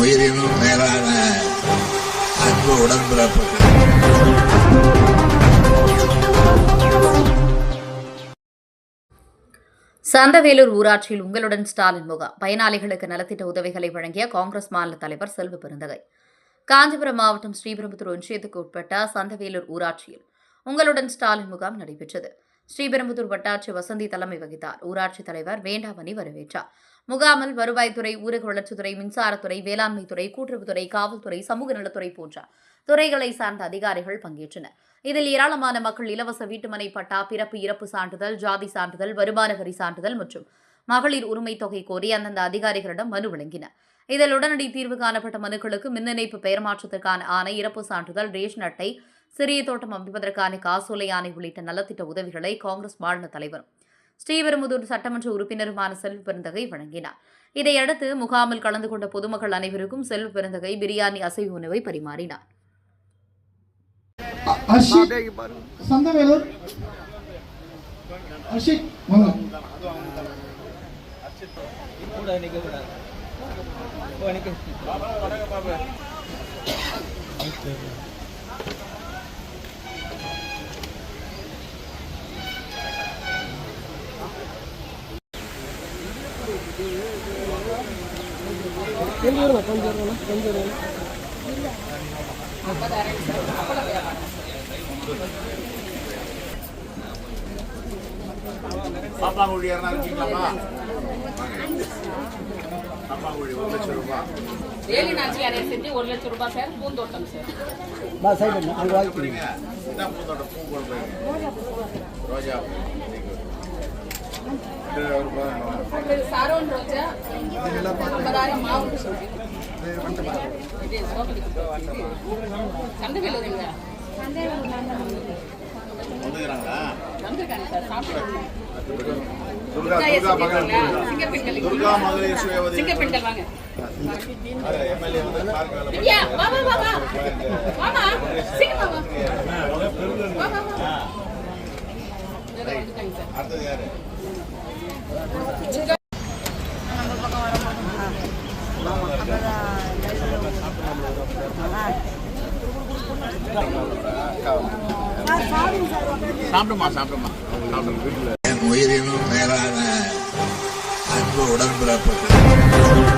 உயிரினும் மேலான அன்பு உடன்பிறப்புகள். சந்தவேலூர் ஊராட்சியில் உங்களுடன் ஸ்டாலின் முகாம். பயனாளிகளுக்கு நலத்திட்ட உதவிகளை வழங்கிய காங்கிரஸ் மாநில தலைவர் செல்வ பெருந்தகை. காஞ்சிபுரம் மாவட்டம் ஸ்ரீபெரும்புத்தூர் ஒன்றியத்துக்கு உட்பட்ட சந்தவேலூர் ஊராட்சியில் உங்களுடன் ஸ்டாலின் முகாம் நடைபெற்றது. ஸ்ரீபெரும்புதூர் வட்டாட்சி வசந்தி தலைமை வகித்தார். ஊராட்சித் தலைவர் வேண்டாமணி வரவேற்றார். முகாமில் வருவாய்த்துறை ஊரக வளர்ச்சித்துறை மின்சாரத்துறை வேளாண்மைத்துறை கூட்டுறவுத்துறை காவல்துறை சமூக நலத்துறை போன்ற துறைகளை சார்ந்த அதிகாரிகள் பங்கேற்றனர். இதில் ஏராளமான மக்கள் இலவச வீட்டுமனை பட்டா பிறப்பு இறப்பு சான்றிதழ் ஜாதி சான்றிதழ் வருமான வரி சான்றிதழ் மற்றும் மகளிர் உரிமை தொகை கோரி அந்தந்த அதிகாரிகளிடம் மனு வழங்கினர். இதில் உடனடி தீர்வு காணப்பட்ட மனுக்களுக்கு மின் இணைப்பு பெயர் மாற்றத்திற்கான ஆணை இறப்பு சான்றிதழ் ரேஷன் அட்டை சிறிய தோட்டம் அமைப்பதற்கான காசோலை ஆணை உள்ளிட்ட நலத்திட்ட உதவிகளை காங்கிரஸ் மாநில தலைவர் ஸ்ரீபெரும்புதூர் சட்டமன்ற உறுப்பினருமான செல்வ பெருந்தகை வழங்கினார். இதையடுத்து முகாமில் கலந்து கொண்ட பொதுமக்கள் அனைவருக்கும் செல்வ பெருந்தகை பிரியாணி அசைவ உணவை பரிமாறினார். அர்ஷித் சந்தவேலூர் அர்ஷித் வாங்க பாப்பாங்குழி யாரா இருக்கீங்களாப்பா பாப்பாங்குழி ஒரு லட்சம் ரூபாய் வேலி நாச்சியாரை செஞ்சு ஒரு லட்சம் ரூபாய் சார் பூந்தோட்டம் சார் பூ. ரோஜா துர்கா மகள் சிங்கப்பெண்கள் வாங்க. எம்எல்ஏ வந்து சாப்பிடுமா சாப்பிடுமா? உயிரினும் மேலான அன்பு உடன்பிறப்பு.